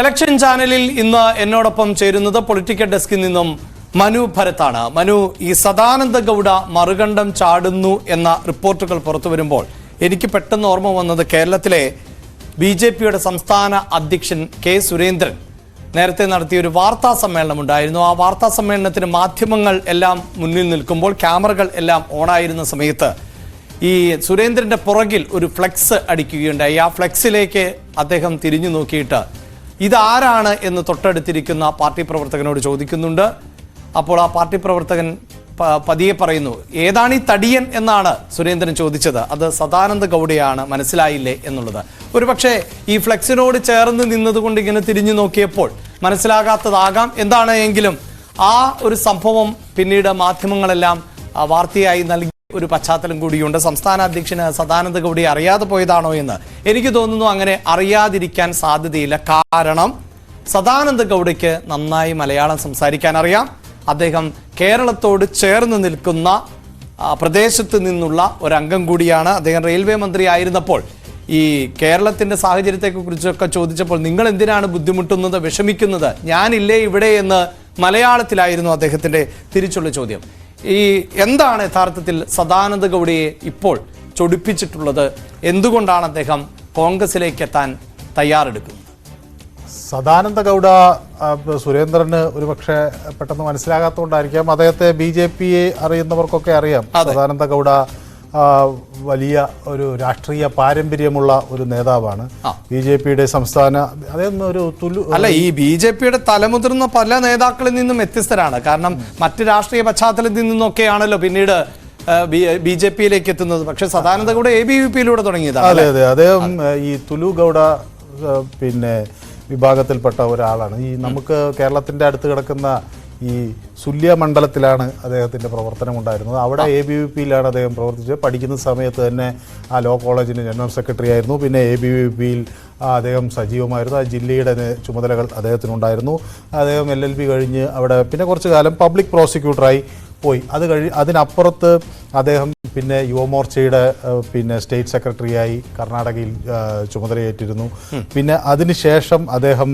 Election ചാനലിൽ ഇന്ന് എന്നോടൊപ്പം ചേരുന്നത് പൊളിറ്റിക്കൽ ഡെസ്കിൽ നിന്നും മനു ഭരത്താണ് മനു ഈ സദാനന്ദ ഗൗഡ മറുകണ്ഠം ചാടുന്നു എന്ന റിപ്പോർട്ടുകൾ പുറത്തു വരുമ്പോൾ എനിക്ക് പെട്ടെന്ന് ഓർമ്മ വന്നത് കേരളത്തിലെ ബി ജെ പിയുടെ സംസ്ഥാന അധ്യക്ഷൻ കെ സുരേന്ദ്രൻ നേരത്തെ നടത്തിയ ഒരു വാർത്താ സമ്മേളനം ഉണ്ടായിരുന്നു. ആ വാർത്താ സമ്മേളനത്തിന് മാധ്യമങ്ങൾ എല്ലാം മുന്നിൽ നിൽക്കുമ്പോൾ ക്യാമറകൾ എല്ലാം ഓണായിരുന്ന സമയത്ത് ഈ സുരേന്ദ്രന്റെ പുറകിൽ ഒരു ഫ്ലെക്സ് അടിക്കുകയുണ്ടായി. ആ ഫ്ലെക്സിലേക്ക് അദ്ദേഹം തിരിഞ്ഞു നോക്കിയിട്ട് ഇതാരാണ് എന്ന് തൊട്ടടുത്തിരിക്കുന്ന പാർട്ടി പ്രവർത്തകനോട് ചോദിക്കുന്നുണ്ട്. അപ്പോൾ ആ പാർട്ടി പ്രവർത്തകൻ പതിയെ പറയുന്നു ഏതാണ് ഈ തടിയൻ എന്നാണ് സുരേന്ദ്രൻ ചോദിച്ചത്. അത് സദാനന്ദ ഗൗഡയാണ് മനസ്സിലായില്ലേ എന്നുള്ളത്. ഒരുപക്ഷെ ഈ ഫ്ലെക്സിനോട് ചേർന്ന് നിന്നതുകൊണ്ട് ഇങ്ങനെ തിരിഞ്ഞു നോക്കിയപ്പോൾ മനസ്സിലാകാത്തതാകാം. എന്താണ് എങ്കിലും ആ ഒരു സംഭവം പിന്നീട് മാധ്യമങ്ങളെല്ലാം വാർത്തയായി നൽകി ഒരു പശ്ചാത്തലം കൂടിയുണ്ട്. സംസ്ഥാന അധ്യക്ഷന് സദാനന്ദ ഗൗഡി അറിയാതെ പോയതാണോ എന്ന് എനിക്ക് തോന്നുന്നു അങ്ങനെ അറിയാതിരിക്കാൻ സാധ്യതയില്ല. കാരണം സദാനന്ദ ഗൗഡയ്ക്ക് നന്നായി മലയാളം സംസാരിക്കാൻ അറിയാം. അദ്ദേഹം കേരളത്തോട് ചേർന്ന് നിൽക്കുന്ന പ്രദേശത്ത് നിന്നുള്ള ഒരംഗം കൂടിയാണ്. അദ്ദേഹം റെയിൽവേ മന്ത്രി ആയിരുന്നപ്പോൾ ഈ കേരളത്തിന്റെ സാഹചര്യത്തെ കുറിച്ചൊക്കെ ചോദിച്ചപ്പോൾ നിങ്ങൾ എന്തിനാണ് ബുദ്ധിമുട്ടുന്നത് വിഷമിക്കുന്നത്? ഞാനില്ലേ ഇവിടെ എന്ന് മലയാളത്തിലായിരുന്നു അദ്ദേഹത്തിന്റെ തിരിച്ചുള്ള ചോദ്യം. ഈ എന്താണ് യഥാർത്ഥത്തിൽ സദാനന്ദ ഗൗഡയെ ഇപ്പോൾ ചൊടിപ്പിച്ചിട്ടുള്ളത്? എന്തുകൊണ്ടാണ് അദ്ദേഹം കോൺഗ്രസിലേക്ക് എത്താൻ തയ്യാറെടുക്കുന്നത്? സദാനന്ദ ഗൗഡ സുരേന്ദ്രന് ഒരു പക്ഷേ പെട്ടെന്ന് മനസ്സിലാകാത്തതുകൊണ്ടായിരിക്കാം. അദ്ദേഹത്തെ ബി ജെ പിയെ അറിയുന്നവർക്കൊക്കെ അറിയാം സദാനന്ദ ഗൗഡ വലിയ ഒരു രാഷ്ട്രീയ പാരമ്പര്യമുള്ള ഒരു നേതാവാണ്. ബി ജെ പിയുടെ സംസ്ഥാന അതൊന്നും ഒരു തുലു അല്ല ഈ ബി ജെ പിയുടെ തലമുതിർന്ന പല നേതാക്കളിൽ നിന്നും വ്യത്യസ്തരാണ്. കാരണം മറ്റ് രാഷ്ട്രീയ പശ്ചാത്തലത്തിൽ നിന്നൊക്കെയാണല്ലോ പിന്നീട് ബി ജെ പിയിലേക്ക് എത്തുന്നത്. പക്ഷെ സദാനന്ദ കൂടെ എ ബി വി പിയിലൂടെ തുടങ്ങിയതാണ് അതെ അതെ. അദ്ദേഹം ഈ തുലു ഗൗഡ പിന്നെ വിഭാഗത്തിൽപ്പെട്ട ഒരാളാണ്. ഈ നമുക്ക് കേരളത്തിന്റെ അടുത്ത് കിടക്കുന്ന ഈ സുല്യ മണ്ഡലത്തിലാണ് അദ്ദേഹത്തിന്റെ പ്രവർത്തനം ഉണ്ടായിരുന്നത്. അവിടെ എ ബി വി പിയിലാണ് അദ്ദേഹം പ്രവർത്തിച്ചത്. പഠിക്കുന്ന സമയത്ത് തന്നെ ആ ലോ കോളേജിന്റെ ജനറൽ സെക്രട്ടറി ആയിരുന്നു. പിന്നെ എ ബി വി പിയിൽ അദ്ദേഹം സജീവമായിരുന്നു. ആ ജില്ലയുടെ ചുമതലകൾ അദ്ദേഹത്തിനുണ്ടായിരുന്നു. അദ്ദേഹം എൽ എൽ ബി കഴിഞ്ഞ് അവിടെ പിന്നെ കുറച്ച് കാലം പബ്ലിക് പ്രോസിക്യൂട്ടറായി. പോയി. അത് കഴി അതിനപ്പുറത്ത് അദ്ദേഹം പിന്നെ യുവമോർച്ചയുടെ പിന്നെ സ്റ്റേറ്റ് സെക്രട്ടറിയായി കർണാടകയിൽ ചുമതലയേറ്റിരുന്നു. പിന്നെ അതിനുശേഷം അദ്ദേഹം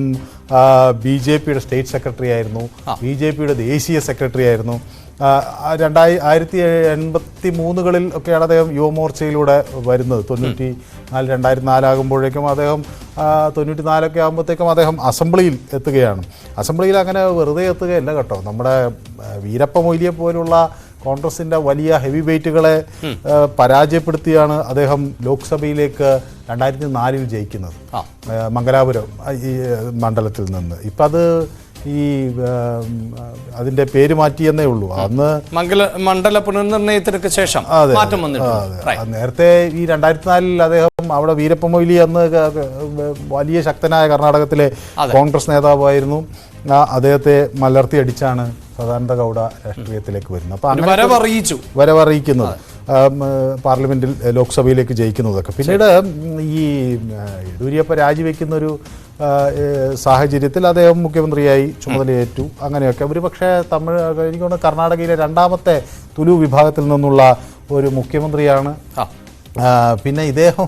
ബി ജെ പിയുടെ സ്റ്റേറ്റ് സെക്രട്ടറി ആയിരുന്നു ബി ജെ പിയുടെ ദേശീയ സെക്രട്ടറി ആയിരുന്നു രണ്ടായി ആയിരത്തി എൺപത്തി മൂന്നുകളിൽ ഒക്കെയാണ് അദ്ദേഹം യുവമോർച്ചയിലൂടെ വരുന്നത്. തൊണ്ണൂറ്റി നാല് രണ്ടായിരത്തി നാലാകുമ്പോഴേക്കും അദ്ദേഹം തൊണ്ണൂറ്റി നാലൊക്കെ ആകുമ്പോഴത്തേക്കും അദ്ദേഹം അസംബ്ലിയിൽ എത്തുകയാണ്. അസംബ്ലിയിൽ അങ്ങനെ വെറുതെ എത്തുകയല്ല കേട്ടോ. നമ്മുടെ വീരപ്പ മൊയ്ലിയെ പോലുള്ള കോൺഗ്രസിന്റെ വലിയ ഹെവി വെയിറ്റുകളെ പരാജയപ്പെടുത്തിയാണ് അദ്ദേഹം ലോക്സഭയിലേക്ക് രണ്ടായിരത്തി നാലിൽ ജയിക്കുന്നത് മംഗലാപുരം ഈ മണ്ഡലത്തിൽ നിന്ന്. ഇപ്പം അത് ഈ അതിന്റെ പേര് മാറ്റിയെന്നേ ഉള്ളൂ. അന്ന് മംഗല മണ്ഡല പുനർനിർണയത്തിനൊക്കെ ശേഷം മാറ്റം. നേരത്തെ ഈ രണ്ടായിരത്തി നാലിൽ അദ്ദേഹം അവിടെ വീരപ്പ മൊയ്ലി അന്ന് വലിയ ശക്തനായ കർണാടകത്തിലെ കോൺഗ്രസ് നേതാവായിരുന്നു. അദ്ദേഹത്തെ മലർത്തി അടിച്ചാണ് സദാനന്ദ ഗൗഡ രാഷ്ട്രീയത്തിലേക്ക് വരുന്നത്. അപ്പൊ വരവറിയിച്ചു. വരവറിയിക്കുന്നത്. പാർലമെന്റിൽ ലോക്സഭയിലേക്ക് ജയിക്കുന്നതൊക്കെ. പിന്നീട് ഈ യെഡ്യൂരിയപ്പ യെഡ്യൂരപ്പ രാജിവെക്കുന്ന ഒരു ആഹ്, സാഹചര്യത്തിൽ അദ്ദേഹം മുഖ്യമന്ത്രിയായി ചുമതലയേറ്റു. അങ്ങനെയൊക്കെ. ഒരു പക്ഷേ തമിഴ് എനിക്ക് തോന്നുന്നു കർണാടകയിലെ രണ്ടാമത്തെ തുലു വിഭാഗത്തിൽ നിന്നുള്ള ഒരു മുഖ്യമന്ത്രിയാണ്. പിന്നെ ഇദ്ദേഹം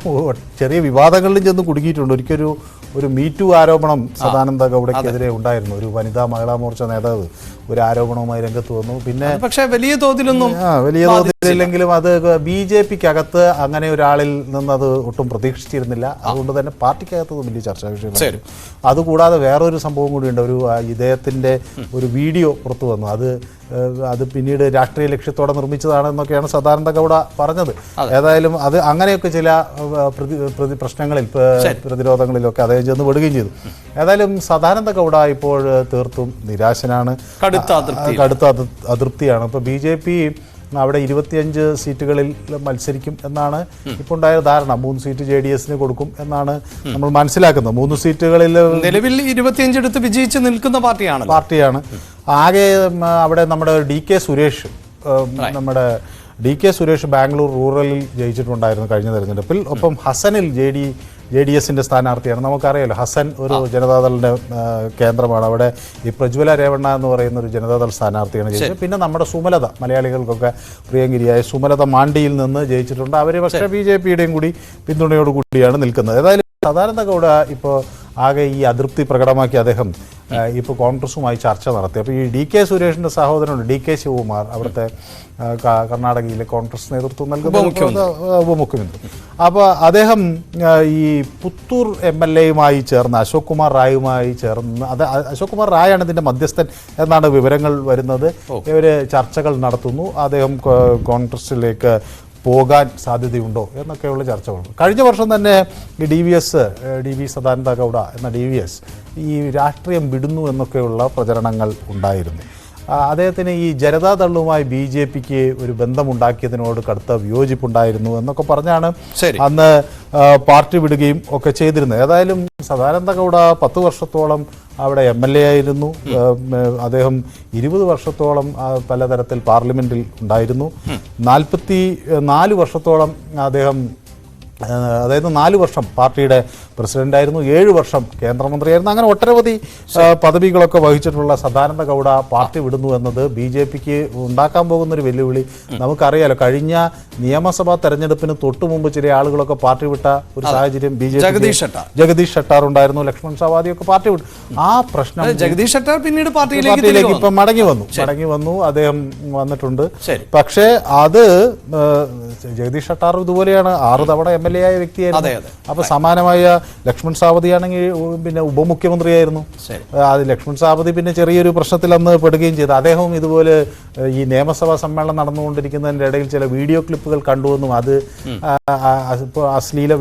ചെറിയ വിവാദങ്ങളിലും ചെന്ന് കുടുങ്ങിയിട്ടുണ്ട്. ഒരിക്കലൊരു ഒരു മീറ്റു ആരോപണം സദാനന്ദ ഗൗഡയ്ക്കെതിരെ ഉണ്ടായിരുന്നു. ഒരു വനിതാ മഹിളാ മോർച്ച നേതാവ് ഒരു ആരോപണവുമായി രംഗത്ത് വന്നു. പിന്നെ പക്ഷേ വലിയ തോതിലൊന്നും വലിയ വലിയ തോതിലില്ലെങ്കിലും അത് ബി ജെ പിക്ക് അകത്ത് അങ്ങനെ ഒരാളിൽ നിന്ന് അത് ഒട്ടും പ്രതീക്ഷിച്ചിരുന്നില്ല. അതുകൊണ്ട് തന്നെ പാർട്ടിക്കകത്ത് വലിയ ചർച്ചാ വിഷയം അതുകൂടാതെ വേറൊരു സംഭവം കൂടിയുണ്ട് ഒരു ഇദ്ദേഹത്തിന്റെ ഒരു വീഡിയോ പുറത്തു വന്നു. അത് അത് പിന്നീട് രാഷ്ട്രീയ ലക്ഷ്യത്തോടെ നിർമ്മിച്ചതാണെന്നൊക്കെയാണ് സദാനന്ദ ഗൗഡ പറഞ്ഞത്. ഏതായാലും അത് അങ്ങനെയൊക്കെ ചില പ്രതി പ്രശ്നങ്ങളിൽ പ്രതിരോധങ്ങളിലൊക്കെ അദ്ദേഹം ചെന്ന് വിടുകയും ചെയ്തു. ഏതായാലും സദാനന്ദ ഗൗഡ ഇപ്പോൾ തീർത്തും നിരാശനാണ്. കടുത്ത അതൃപ്തിയാണ്. ഇപ്പോൾ ബി ജെ പി അവിടെ ഇരുപത്തിയഞ്ച് സീറ്റുകളിൽ മത്സരിക്കും എന്നാണ് ഇപ്പോൾ ഉണ്ടായ ധാരണ. മൂന്ന് സീറ്റ് ജെ ഡി എസിന് കൊടുക്കും എന്നാണ് നമ്മൾ മനസ്സിലാക്കുന്നത്. മൂന്ന് സീറ്റുകളിൽ നിലവിൽ ഇരുപത്തിയഞ്ചെടുത്ത് വിജയിച്ച് നിൽക്കുന്ന പാർട്ടിയാണ് പാർട്ടിയാണ്. ആകെ അവിടെ നമ്മുടെ ഡി കെ സുരേഷ് നമ്മുടെ ഡി കെ സുരേഷ് ബാംഗ്ലൂർ റൂറലിൽ ജയിച്ചിട്ടുണ്ടായിരുന്നു കഴിഞ്ഞ തെരഞ്ഞെടുപ്പിൽ. ഒപ്പം ഹസനിൽ ജെ ഡി ജെ ഡി എസിന്റെ സ്ഥാനാർത്ഥിയാണ്. നമുക്കറിയാലോ ഹസൻ ഒരു ജനതാദളിന്റെ കേന്ദ്രമാണ്. അവിടെ ഈ പ്രജ്വല രേവണ്ണ എന്ന് പറയുന്ന ഒരു ജനതാദൾ സ്ഥാനാർത്ഥിയാണ് ജയിച്ചത്. പിന്നെ നമ്മുടെ സുമലത മലയാളികൾക്കൊക്കെ പ്രിയങ്കരിയായ സുമലത മാണ്ടിയിൽ നിന്ന് ജയിച്ചിട്ടുണ്ട്. അവർ പക്ഷേ ബി ജെ പിയുടെയും കൂടി പിന്തുണയോട് കൂടിയാണ് നിൽക്കുന്നത്. ഏതായാലും സദാനന്ദ ഗൗഡ ഇപ്പോൾ ആകെ ഈ അതൃപ്തി പ്രകടമാക്കി അദ്ദേഹം ഇപ്പോൾ കോൺഗ്രസുമായി ചർച്ച നടത്തി. അപ്പോൾ ഈ ഡി കെ സുരേഷിന്റെ സഹോദരനുണ്ട് ഡി കെ ശിവകുമാർ അവിടുത്തെ കർണാടകയിലെ കോൺഗ്രസ് നേതൃത്വം നൽകുന്ന ഉപമുഖ്യമന്ത്രി. അപ്പോൾ അദ്ദേഹം ഈ പുത്തൂർ എം എൽ എയുമായി ചേർന്ന് അശോക് കുമാർ റായുമായി ചേർന്ന് അത് അശോക് കുമാർ റായാണ് ഇതിന്റെ മധ്യസ്ഥൻ എന്നാണ് വിവരങ്ങൾ വരുന്നത്. ഇവർ ചർച്ചകൾ നടത്തുന്നു. അദ്ദേഹം കോൺഗ്രസിലേക്ക് പോകാൻ സാധ്യതയുണ്ടോ എന്നൊക്കെയുള്ള ചർച്ചകൾ കഴിഞ്ഞ വർഷം തന്നെ ഈ D V S D V Sadananda Gowda എന്ന ഡി വി എസ് ഈ രാഷ്ട്രീയം വിടുന്നു എന്നൊക്കെയുള്ള പ്രചരണങ്ങൾ ഉണ്ടായിരുന്നു. അദ്ദേഹത്തിന് ഈ ജനതാദളുമായി ബി ജെ പിക്ക് ഒരു ബന്ധമുണ്ടാക്കിയതിനോട് കടുത്ത വിയോജിപ്പുണ്ടായിരുന്നു എന്നൊക്കെ പറഞ്ഞാണ് അന്ന് പാർട്ടി വിടുകയും ഒക്കെ ചെയ്തിരുന്നത്. ഏതായാലും സദാനന്ദ ഗൗഡ പത്ത് വർഷത്തോളം അവിടെ എം എൽ എ ആയിരുന്നു. അദ്ദേഹം ഇരുപത് വർഷത്തോളം പലതരത്തിൽ പാർലമെന്റിൽ ഉണ്ടായിരുന്നു. നാൽപ്പത്തി നാല് വർഷത്തോളം അദ്ദേഹം അതായത് നാല് വർഷം പാർട്ടിയുടെ പ്രസിഡന്റായിരുന്നു ഏഴ് വർഷം കേന്ദ്രമന്ത്രിയായിരുന്നു. അങ്ങനെ ഒട്ടനവധി പദവികളൊക്കെ വഹിച്ചിട്ടുള്ള സദാനന്ദ ഗൗഡ പാർട്ടി വിടുന്നു എന്നത് ബി ജെ പിക്ക് ഉണ്ടാക്കാൻ പോകുന്ന ഒരു വെല്ലുവിളി നമുക്കറിയാലോ. കഴിഞ്ഞ നിയമസഭാ തെരഞ്ഞെടുപ്പിന് തൊട്ടു മുമ്പ് ചില ആളുകളൊക്കെ പാർട്ടി വിട്ട ഒരു സാഹചര്യം ബി ജെ ജഗദീഷ് ഷട്ടാർ. ജഗദീഷ് ഷട്ടാർ ഉണ്ടായിരുന്നു ലക്ഷ്മൺ സവാദിയൊക്കെ പാർട്ടി വിട്ടു. ആ പ്രശ്നം ജഗദീഷ് ഷട്ടാർ പിന്നീട് പാർട്ടിയിലേക്ക് ഇപ്പൊ മടങ്ങി വന്നു. മടങ്ങി വന്നു അദ്ദേഹം വന്നിട്ടുണ്ട്. പക്ഷേ അത് ജഗദീഷ് ഷട്ടാർ ഇതുപോലെയാണ്. ആറ് തവണ എം എൽ എ ആയ അതെ, വ്യക്തിയായിരുന്നു അതെ. അപ്പൊ സമാനമായ ലക്ഷ്മൺ സാവതിയാണെങ്കിൽ ആണെങ്കിൽ പിന്നെ ഉപമുഖ്യമന്ത്രിയായിരുന്നു. അത് ലക്ഷ്മൺ സാവതി പിന്നെ ചെറിയൊരു പ്രശ്നത്തിൽ അന്ന് പെടുകയും ചെയ്തു. അദ്ദേഹവും ഇതുപോലെ ഈ നിയമസഭാ സമ്മേളനം നടന്നുകൊണ്ടിരിക്കുന്നതിന്റെ ഇടയിൽ ചില വീഡിയോ ക്ലിപ്പുകൾ കണ്ടുവെന്നും അത് ആ, ആ, ആ, ഇപ്പൊ അശ്ലീല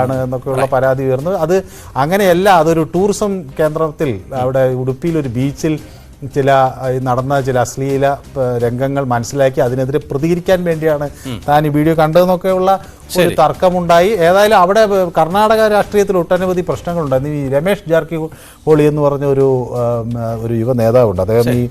ആണ് എന്നൊക്കെയുള്ള പരാതി ഉയർന്നു അത് അങ്ങനെയല്ല അതൊരു ടൂറിസം കേന്ദ്രത്തിൽ അവിടെ ഉടുപ്പിയിൽ ഒരു ബീച്ചിൽ ചില നടന്ന ചില അശ്ലീല രംഗങ്ങൾ മനസ്സിലാക്കി അതിനെതിരെ പ്രതികരിക്കാൻ വേണ്ടിയാണ് താൻ ഈ വീഡിയോ കണ്ടതെന്നൊക്കെയുള്ള ഒരു തർക്കമുണ്ടായി. ഏതായാലും അവിടെ കർണാടക രാഷ്ട്രീയത്തിൽ ഒട്ടനവധി പ്രശ്നങ്ങളുണ്ടായിരുന്നു ഈ രമേഷ് ജാർക്കിഹോളി എന്ന് പറഞ്ഞ ഒരു ഒരു യുവ നേതാവുണ്ട്. അദ്ദേഹം ഈ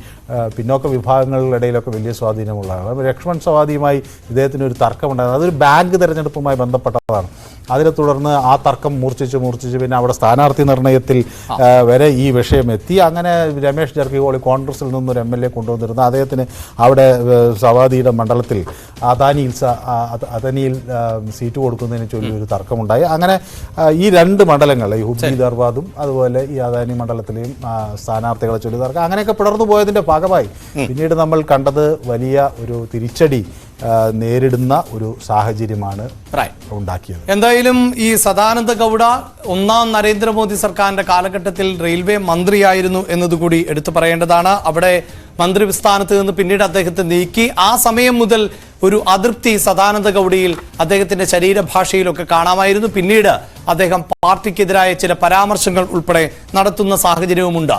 പിന്നോക്ക വിഭാഗങ്ങളുടെ ഇടയിലൊക്കെ വലിയ സ്വാധീനമുള്ള ആളാണ്. ലക്ഷ്മൺ സവാദിയുമായി ഇദ്ദേഹത്തിന് ഒരു തർക്കമുണ്ടായിരുന്നു. അതൊരു ബാങ്ക് തിരഞ്ഞെടുപ്പുമായി ബന്ധപ്പെട്ടതാണ്. അതിനെ തുടർന്ന് ആ തർക്കം മൂർച്ഛിച്ച് മൂർച്ഛിച്ച് പിന്നെ അവിടെ സ്ഥാനാർത്ഥി നിർണയത്തിൽ വരെ ഈ വിഷയം എത്തി. അങ്ങനെ രമേഷ് ജർക്കിഹോളി കോൺഗ്രസിൽ നിന്നൊരു എം എൽ എ കൊണ്ടുവന്നിരുന്നു. അദ്ദേഹത്തിന് അവിടെ സവാദിയുടെ മണ്ഡലത്തിൽ അദാനിയിൽ അദാനിയിൽ സീറ്റ് കൊടുക്കുന്നതിന് ചൊല്ലി ഒരു തർക്കമുണ്ടായി. അങ്ങനെ ഈ രണ്ട് മണ്ഡലങ്ങൾ ഈ ഹുബ്ബി ദർബാദും അതുപോലെ ഈ അദാനി മണ്ഡലത്തിലെയും സ്ഥാനാർത്ഥികളെ ചൊല്ലി തർക്കം അങ്ങനെയൊക്കെ പിളർന്നു പോയതിന്റെ ഭാഗമായി. പിന്നീട് നമ്മൾ കണ്ടത് വലിയ ഒരു തിരിച്ചടി നേരിടുന്ന ഒരു സാഹചര്യമാണ്. ഉണ്ടാക്കിയത്. എന്തായാലും ഈ സദാനന്ദ ഗൗഡ ഒന്നാം നരേന്ദ്രമോദി സർക്കാരിന്റെ കാലഘട്ടത്തിൽ റെയിൽവേ മന്ത്രിയായിരുന്നു എന്നതുകൂടി എടുത്തു പറയേണ്ടതാണ്. അവിടെ മന്ത്രി സ്ഥാനത്ത് നിന്ന് പിന്നീട് അദ്ദേഹത്തെ നീക്കി. ആ സമയം മുതൽ ഒരു അതൃപ്തി സദാനന്ദ ഗൗഡയിൽ അദ്ദേഹത്തിന്റെ ശരീരഭാഷയിലൊക്കെ കാണാമായിരുന്നു. പിന്നീട് അദ്ദേഹം പാർട്ടിക്കെതിരായ ചില പരാമർശങ്ങൾ ഉൾപ്പെടെ നടത്തുന്ന സാഹചര്യവുമുണ്ട്.